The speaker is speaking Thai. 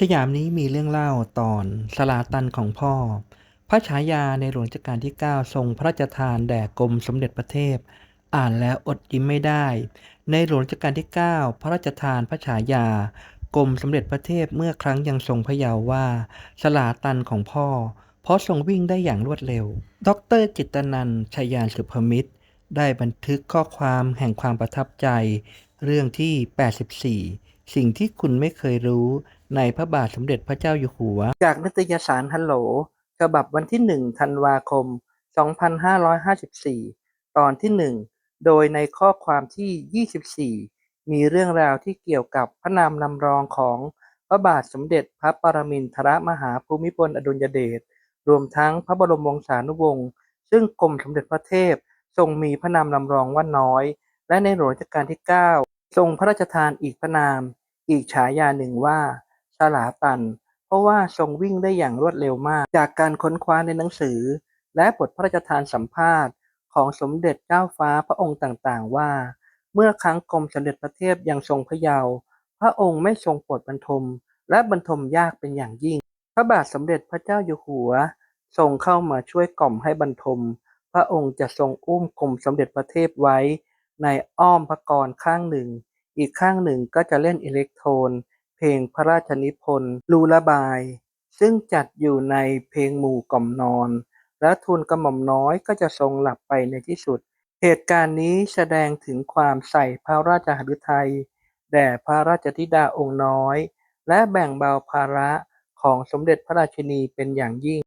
สยามนี้มีเรื่องเล่าตอนสลาตันของพ่อ พระฉายาในหลวงรัชกาลที่ 9 ทรงพระราชทานแด่กรมสมเด็จพระเทพ อ่านแล้วอดยิ้มไม่ได้ ในหลวงรัชกาลที่ 9 พระราชทานพระฉายากรมสมเด็จพระเทพเมื่อครั้งยังทรงพระเยาว์ว่า สลาตันของพ่อ เพราะทรงวิ่งได้อย่างรวดเร็ว ดรจิตนันชยานสุภมิตร ได้บันทึกข้อความแห่งความประทับใจ เรื่องที่ 84 สิ่งที่คุณไม่เคยรู้ในพระบาทสมเด็จพระเจ้าอยู่หัว จากนิตยสารฮัลโหลฉบับวันที่ 1 ธันวาคม 2554 ตอนที่ 1 โดยในข้อความที่ 24 มีเรื่องราวที่เกี่ยวกับพระนามนำรองของพระบาทสมเด็จพระปรมินทรมหาภูมิพลอดุลยเดช รวมทั้งพระบรมวงศานุวงศ์ ซึ่งกรมสมเด็จพระเทพทรงมีพระนามนำรองว่าน้อย และในหลวงรัชกาลที่ 9 ทรงพระราชทานอีกพระนาม อีกฉายาหนึ่งว่า ฉลาตัน เพราะว่าทรงวิ่งได้อย่างรวดเร็วมาก จากการค้นคว้าในหนังสือ และบทพระราชทานสัมภาษณ์ ของสมเด็จเจ้าฟ้าพระองค์ต่างๆ ว่า เมื่อครั้งกรมสมเด็จพระเทพยังทรงพระเยาว์พระองค์ไม่ทรงโปรดบรรทม และบรรทมยากเป็นอย่างยิ่ง พระบาทสมเด็จพระเจ้าอยู่หัว ทรงเข้ามาช่วยกล่อมให้บรรทม พระองค์จะทรงอุ้มกรมสมเด็จพระเทพไว้ ในอ้อมพระกรข้างหนึ่ง อีกข้างหนึ่งก็จะเล่นอิเล็กโทรน เพลงพระราชนิพนธ์ลูลาบาย ซึ่งจัดอยู่ในเพลงหมู่กล่อมนอน และทูลกระหม่อมน้อยก็จะทรงหลับไปในที่สุด เหตุการณ์นี้แสดงถึงความใส่พระราชหฤทัยแด่พระราชธิดาองค์น้อย และแบ่งเบาภาระของสมเด็จพระราชินีเป็นอย่างยิ่ง